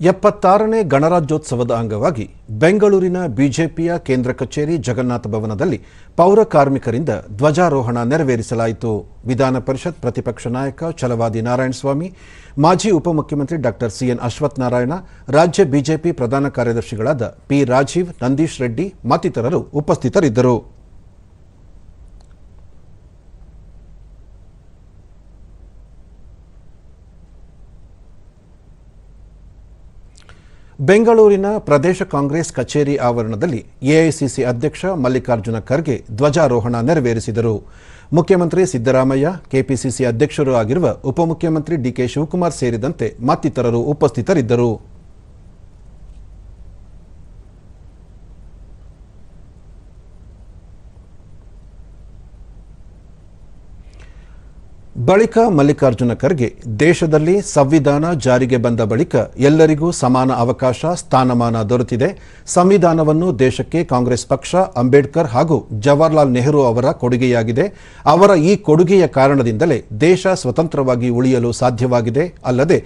ಎಪ್ಪತ್ತಾರನೇ ಗಣರಾಜ್ಯೋತ್ಸವದ ಅಂಗವಾಗಿ ಬೆಂಗಳೂರಿನ ಬಿಜೆಪಿಯ ಕೇಂದ್ರ ಕಚೇರಿ ಜಗನ್ನಾಥ ಭವನದಲ್ಲಿ ಪೌರ ಕಾರ್ಮಿಕರಿಂದ ಧ್ವಜಾರೋಹಣ ನೆರವೇರಿಸಲಾಯಿತು. ವಿಧಾನ ಪರಿಷತ್ ಪ್ರತಿಪಕ್ಷ ನಾಯಕ ಛಲವಾದಿ ನಾರಾಯಣಸ್ವಾಮಿ, ಮಾಜಿ ಉಪಮುಖ್ಯಮಂತ್ರಿ ಡಾಕ್ಟರ್ ಸಿಎನ್ ಅಶ್ವತ್ಥನಾರಾಯಣ, ರಾಜ್ಯ ಬಿಜೆಪಿ ಪ್ರಧಾನ ಕಾರ್ಯದರ್ಶಿಗಳಾದ ಪಿ ರಾಜೀವ್, ನಂದೀಶ್ ರೆಡ್ಡಿ ಮತ್ತಿತರರು ಉಪಸ್ಥಿತರಿದ್ದರು. ಬೆಂಗಳೂರಿನ ಪ್ರದೇಶ ಕಾಂಗ್ರೆಸ್ ಕಚೇರಿ ಆವರಣದಲ್ಲಿ ಎಐಸಿಸಿ ಅಧ್ಯಕ್ಷ ಮಲ್ಲಿಕಾರ್ಜುನ ಖರ್ಗೆ ಧ್ವಜಾರೋಹಣ ನೆರವೇರಿಸಿದರು. ಮುಖ್ಯಮಂತ್ರಿ ಸಿದ್ದರಾಮಯ್ಯ, ಕೆಪಿಸಿಸಿ ಅಧ್ಯಕ್ಷರೂ ಆಗಿರುವ ಉಪಮುಖ್ಯಮಂತ್ರಿ ಡಿಕೆ ಶಿವಕುಮಾರ್ ಸೇರಿದಂತೆ ಮತ್ತಿತರರು ಉಪಸ್ಥಿತರಿದ್ದರು. ಬಳಿಕ ಮಲ್ಲಿಕಾರ್ಜುನ ಖರ್ಗೆ ದೇಶದಲ್ಲಿ ಸಂವಿಧಾನ ಜಾರಿಗೆ ಬಂದ ಬಳಿಕ ಎಲ್ಲರಿಗೂ ಸಮಾನ ಅವಕಾಶ, ಸ್ಥಾನಮಾನ ದೊರೆತಿದೆ. ಸಂವಿಧಾನವನ್ನು ದೇಶಕ್ಕೆ ಕಾಂಗ್ರೆಸ್ ಪಕ್ಷ, ಅಂಬೇಡ್ಕರ್ ಹಾಗೂ ಜವಾಹರ್ಲಾಲ್ ನೆಹರು ಅವರ ಕೊಡುಗೆಯಾಗಿದೆ. ಅವರ ಈ ಕೊಡುಗೆಯ ಕಾರಣದಿಂದಲೇ ದೇಶ ಸ್ವತಂತ್ರವಾಗಿ ಉಳಿಯಲು ಸಾಧ್ಯವಾಗಿದೆ. ಅಲ್ಲದೆ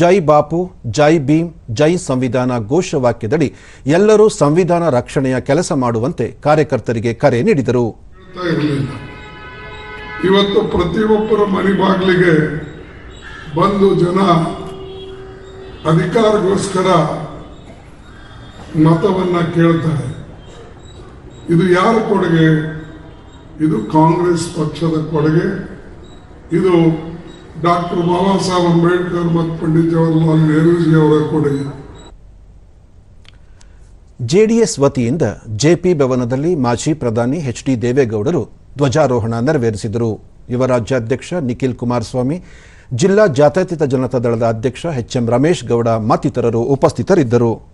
ಜೈ ಬಾಪು, ಜೈ ಭೀಮ್, ಜೈ ಸಂವಿಧಾನ ಘೋಷವಾಕ್ಯದಡಿ ಎಲ್ಲರೂ ಸಂವಿಧಾನ ರಕ್ಷಣೆಯ ಕೆಲಸ ಮಾಡುವಂತೆ ಕಾರ್ಯಕರ್ತರಿಗೆ ಕರೆ ನೀಡಿದರು. ಇವತ್ತು ಪ್ರತಿಯೊಬ್ಬರ ಮನೆ ಬಾಗಿಲಿಗೆ ಬಂದು ಜನ ಅಧಿಕಾರಗೋಸ್ಕರ ಮತವನ್ನ ಕೇಳ್ತಾರೆ. ಇದು ಯಾರ ಕೊಡುಗೆ? ಇದು ಕಾಂಗ್ರೆಸ್ ಪಕ್ಷದ ಕೊಡುಗೆ. ಇದು ಡಾಕ್ಟರ್ ಬಾಬಾ ಸಾಹೇಬ್ ಅಂಬೇಡ್ಕರ್ ಮತ್ತು ಪಂಡಿತ್ ಜವಾಹರ್ಲಾಲ್ ನೆಹರೂಜಿ ಅವರ ಕೊಡುಗೆ. ಜೆಡಿಎಸ್ ವತಿಯಿಂದ ಜೆಪಿ ಭವನದಲ್ಲಿ ಮಾಜಿ ಪ್ರಧಾನಿ ಎಚ್ ಡಿ ದೇವೇಗೌಡರು ಧ್ವಜಾರೋಹಣ ನೆರವೇರಿಸಿದರು. ಯುವ ರಾಜ್ಯಾಧ್ಯಕ್ಷ ನಿಖಿಲ್ ಕುಮಾರಸ್ವಾಮಿ, ಜಿಲ್ಲಾ ಜಾತ್ಯತೀತ ಜನತಾ ದಳದ ಅಧ್ಯಕ್ಷ ಎಚ್ ಎಂ ರಮೇಶ್ ಗೌಡ ಮತ್ತಿತರರು ಉಪಸ್ಥಿತರಿದ್ದರು.